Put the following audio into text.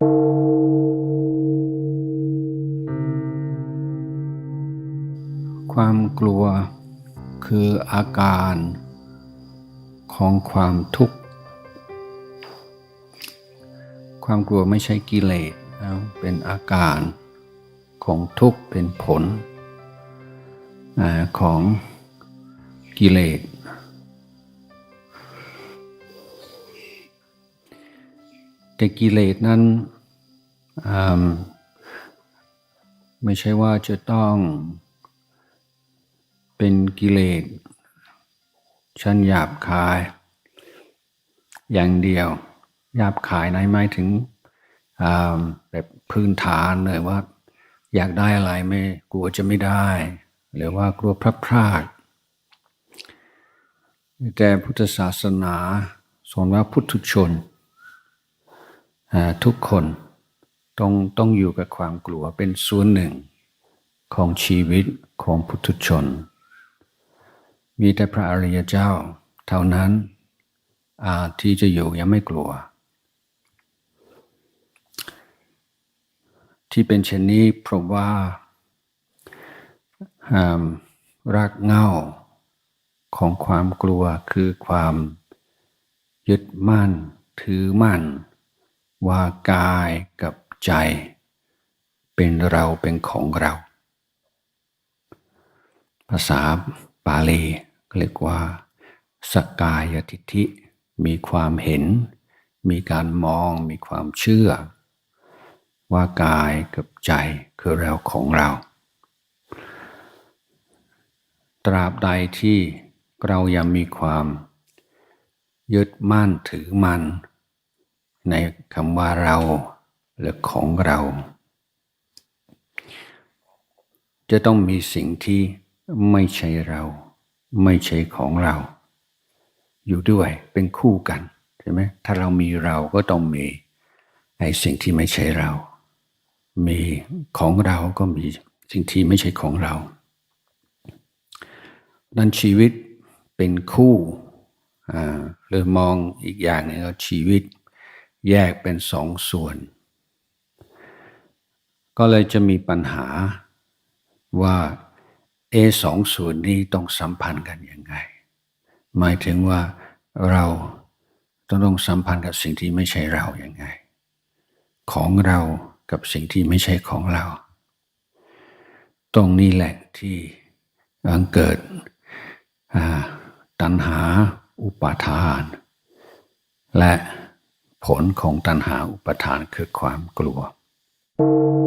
ความกลัวคืออาการของความทุกข์ ความกลัวไม่ใช่กิเลสนะเป็นอาการของทุกข์เป็นผลของกิเลส แต่กิเลสนั้นไม่ใช่ว่าจะต้องเป็นกิเลสชั้นหยาบคาย อย่างเดียวหยาบคายในหมายถึงแบบพื้นฐานเลยว่า อยากได้อะไรไม่กลัวจะไม่ได้ หรือว่ากลัวพลัดพรากแต่พุทธศาสนาสอนว่าพุทธชน ทุกคนต้องต้องอยู่กับความกลัวเป็นส่วนหนึ่งของชีวิตของพุทธชน มีแต่พระอริยเจ้า เท่านั้นอาที่จะอยู่ยังไม่กลัว ที่เป็นเช่นนี้เพราะว่าอ่ารากเหง้าของความกลัวคือความยึดมั่นถือมั่น ว่ากายกับใจ เป็นเราเป็นของเรา ภาษาบาลีเรียกว่า สกายทิฏฐิมีความเห็น มีการมองมีความเชื่อ ว่ากายกับใจคือเราของเรา ตราบใดที่เรายังมีความยึดมั่นถือมั่น ในคำว่าเราหรือของเรา จะต้องมีสิ่งที่ไม่ใช่เรา ไม่ใช่ของเรา อยู่ด้วยเป็นคู่กันใช่ไหมถ้าเรามีเราก็ต้องมีไอ้สิ่งที่ไม่ใช่เรา มีของเราก็มีสิ่งที่ไม่ใช่ของเรานั้นชีวิตเป็นคู่อ่าหรือมองอีกอย่างหนึงก็ชีวิต แยกเป็นสองส่วน ก็เลยจะมีปัญหาว่าเอสองส่วนนี้ต้องสัมพันธ์กันยังไง หมายถึงว่าเราต้องต้องสัมพันธ์กับสิ่งที่ไม่ใช่เราอย่างไง ของเรากับสิ่งที่ไม่ใช่ของเรา ตรงนี้แหละที่บังเกิดตัณหาอุปาทาน และ ผลของตัณหาอุปทานคือความกลัว Thank